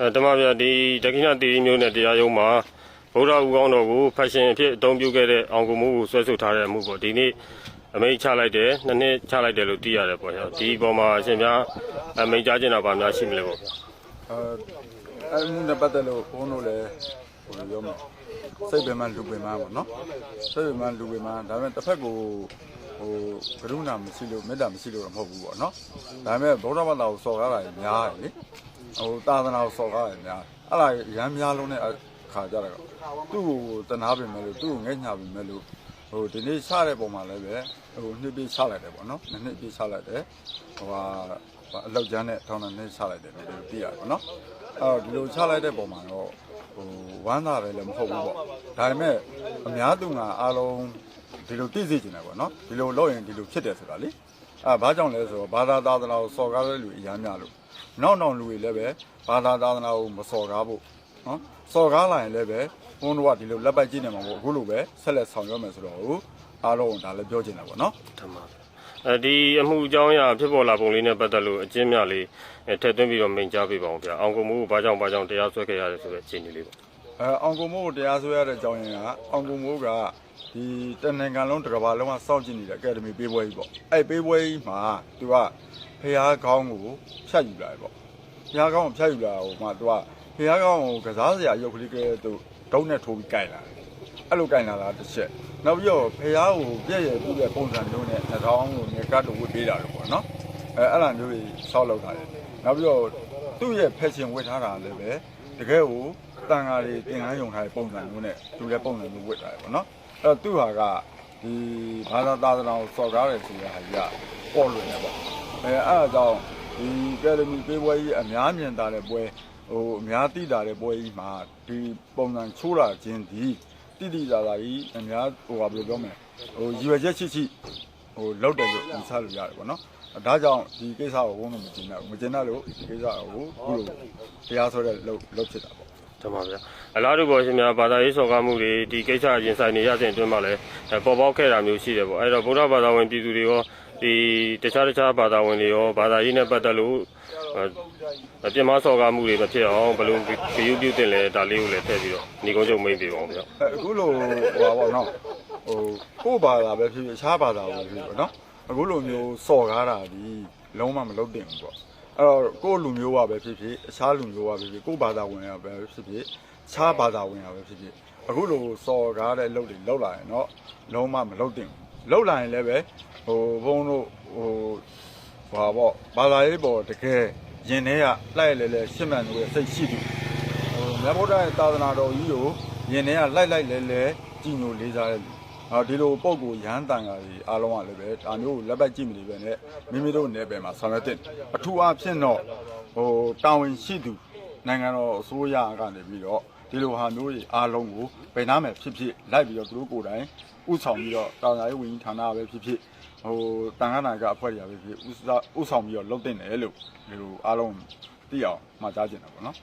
အဲတမဗျာဒီဒက္ခိဏတီရီမျိုးနဲ့တရားရုံးမှာဗုဒ္ဓဦးကောင်းတော်ကိုဖက်ရှင်အဖြစ်အသုံးပြုခဲ့တဲ့အောင်ကိုမှုကိုဆွဲဆုပ်ထားတဲ့အမှုပေါ့ဒီနေ့အမိန့်ချလိုက်တယ်နှစ်နှစ်ချလိုက်တယ်လို့သိရတယ်ပေါ့ဗျာဒီအပေါ်မှာအရှင်များအမိန့်ကြားကျင်တာပါများရှိမလဲပေါ့ဗျာအဲအဲ့မှုနဲ့ပတ်သက်လို့ဘုန်းတို့လည်းဟိုလိုပြောမှာစိတ်ပင်မလူပင်မပေါ့နော်စိတ်ပင်မလူပင်မဒါပေမဲ့တစ်ဖက်ကိုဟိုကရုဏာမရှိလို့မေတ္တာမရှိလို့တော့မဟုတ်ဘူးပေါ့နော်ဒါပေမဲ့ဗုဒ္ဓဘာသာကိုစော်ကားတာကြီးများတယ်လေ ဟိုသာသနာကိုစော်ကားတာကြီးများအဲ့ဒါရမ်းများလုံးတဲ့အခါကြတော့သူ့ကိုတနာပင်မဲ့လို့သူ့ကိုငဲ့ညာပင်မဲ့လို့ဟိုဒီနေ့ချတဲ့ပုံမှာလည်းပဲဟိုနှစ်ပြချလိုက်တယ်ပေါ့နော်နှစ်နှစ်ပြချလိုက်တယ်ဟိုဟာအလောက်ကျန်းနဲ့ထောင်းတဲ့နှစ်ချလိုက်တယ်လို့သိရတယ်ပေါ့နော်အော်ဒီလိုချလိုက်တဲ့ပုံမှာတော့ဟိုဝမ်းသာတယ်လည်းမဟုတ်ဘူးပေါ့ဒါပေမဲ့အများသူငါအားလုံးဒီလိုသိစေချင်တယ်ပေါ့နော်ဒီလိုလုပ်ရင်ဒီလိုဖြစ်တယ်ဆိုတာလေအဲဘာကြောင့်လဲဆိုတော့ဘာသာသာသနာကိုစော်ကားတဲ့လူအများများလို့ နောက်နောက်လူတွေလည်းပဲဘာသာသာသနာကိုမစော်ကားဖို့နော်စော်ကားလာရင်လည်းပဲဘုန်းတော်ကဒီလိုလက်ပိုက်ကြည့်နေမှာပေါ့အခုလိုပဲဆက်လက်ဆောင်ရွက်မယ်ဆိုတော့ဟိုအားလုံးဒါလည်းပြောချင်တာပေါ့နော်ဓမ္မအဲဒီအမှုအကြောင်းအရာဖြစ်ပေါ်လာပုံလေးနဲ့ပတ်သက်လို့အကျဉ်းများလေးအဲထည့်သွင်းပြီးတော့မိန့်ကြားပေးပါအောင်ဗျာအောင်ကိုမှုကိုဘာကြောင့်ဘာကြောင့်တရားစွဲခဲ့ရတယ်ဆိုတဲ့အခြေအနေလေးပေါ့အဲအောင်ကိုမိုးကိုတရားစွဲရတဲ့အကြောင်းရင်းကအောင်ကိုမိုးကဒီတနင်္ဂနွေလုံးတစ်ကမ္ဘာလုံးမှာစောင့်ကြည့်နေတဲ့အကယ်ဒမီပေးပွဲကြီးပေါ့အဲ့ပေးပွဲကြီးမှာသူက ဖះကောင်းကိုဖြတ်ယူလာတယ်ပေါ့ဖះကောင်းကိုဖြတ်ယူလာဟိုမှာသူကဖះကောင်းကိုကစားစရာရုပ်ကလေးကဲသူဒုံးနဲ့ထိုးပြီးကြိုက်လာတယ်အဲ့လိုကြိုက်လာတာတစ်ချက်နောက်ပြီးတော့ဖះကိုပြည့်ရပြည့်တဲ့ပုံစံမျိုးနဲ့နှာခေါင်းကိုမြေကတ်တို့ဝတ်ပေးတာလို့ပေါ့နော်အဲအဲ့လိုမျိုးကြီးဆောက်လုပ်ထားတယ်နောက်ပြီးတော့သူ့ရဲ့ဖက်ရှင်ဝတ်ထားတာလည်းပဲတကယ်ကိုတန်ဃာတွေသင်္ကန်းယုံထားတဲ့ပုံစံမျိုးနဲ့သူလည်းပုံစံမျိုးဝတ်ထားတယ်ပေါ့နော်အဲ့တော့သူ့ဟာကဒီဘာသာသာသနာကိုစော်ကားတယ်ဆိုတဲ့ဟာကြီးကပေါ်လွင်တယ်ပေါ့ အဲအဲ့ဒါကြောင့်ဒီကယ်လမီပေးပွဲကြီးအများမြင်တာတဲ့ပွဲဟိုအများသိတာတဲ့ပွဲကြီးမှာဒီပုံစံချိုးလာခြင်းဒီတိတိကျကျကြီးအများဟိုဘာပြောပြောမလဲဟိုရည်ရွယ်ချက်ရှိရှိဟိုလောက်တယ်လို့ယူဆလို့ရတယ်ပေါ့နော်ဒါကြောင့်ဒီကိစ္စကိုဘုန်းတော်မကျင်တော့မကျင်တော့လို့ဒီကိစ္စကိုခုလိုတရားဆွဲတဲ့လုပ်လုပ်ဖြစ်တာပေါ့ဓမ္မဗျာအလားတူပေါ်ရှင်များဘာသာရေးစော်ကားမှုတွေဒီကိစ္စရင်ဆိုင်နေရတဲ့အတွင်းမှာလည်းအဲပေါ်ပေါက်ခဲ့တာမျိုးရှိတယ်ပေါ့အဲတော့ဗုဒ္ဓဘာသာဝင်ပြည်သူတွေရော ဒီတခြားတခြားဘာသာဝင်တွေရောဘာသာရေးနဲ့ပတ်သက်လို့အဲပြမစော်ကားမှုတွေမဖြစ်အောင်ဘယ်လိုဂရုပြုတင်လဲဒါလေးကိုလည်းထည့်ပြီးတော့ညီကုန်းချုပ်မိတ်ပေးပါအောင်ဗျာအခုလိုဟိုပါပေါ့နော်ဟိုကို့ဘာသာပဲဖြစ်ဖြစ်အခြားဘာသာပဲဖြစ်ဖြစ်ပေါ့နော်အခုလိုမျိုးစော်ကားတာဒီလုံးဝမလုပ်တင်ဘူးပေါ့အဲ့တော့ကို့လူမျိုးကပဲဖြစ်ဖြစ်အခြားလူမျိုးကပဲဖြစ်ဖြစ်ကို့ဘာသာဝင်ကပဲဖြစ်ဖြစ်ခြားဘာသာဝင်ကပဲဖြစ်ဖြစ်အခုလိုစော်ကားတဲ့လုပ်တွေလုပ်လာရင်တော့လုံးဝမလုပ်တင်ဘူးလုပ်လာရင်လည်းပဲ ဟိုဘုန်းတို့ဟိုဘာပေါ့ဘာသာရေးပေါ်တကယ်ရင်ထဲကလိုက်လဲလဲရှင်းမှန်လို့စိတ်ရှိသူဟိုမြတ်ဗုဒ္ဓရဲ့သာသနာတော်ကြီးကိုယင်ထဲကလိုက်လိုက်လဲလဲကြည်ညိုလေးစားတဲ့လူဟာဒီလိုပုံကိုရဟန်းတန်ဃာကြီးအားလုံးကလည်းပဲဒါမျိုးကိုလက်ပတ်ကြည့်မနေပဲနဲ့မိမိတို့နယ်ပယ်မှာဆောင်ရွက်တဲ့အထူးအားဖြင့်တော့ဟိုတာဝန်ရှိသူနိုင်ငံတော်အစိုးရကနေပြီးတော့ ဒီလိုဟာမျိုးကြီးအားလုံးကိုဗေနာမယ်ဖြစ်ဖြစ်လိုက်ပြီးတော့သူတို့ကိုယ်တိုင်ဥဆောင်ပြီးတော့တာသာရေးဝန်ကြီးဌာနပဲဖြစ်ဖြစ်ဟိုတန်ခါနာကအဖွဲ့တွေပဲဖြစ်ဖြစ်ဥစားဥဆောင်ပြီးတော့လုပ်တင်တယ်လို့ဒီလိုအားလုံးသိအောင်မှာကြားကျင်တာပေါ့နော်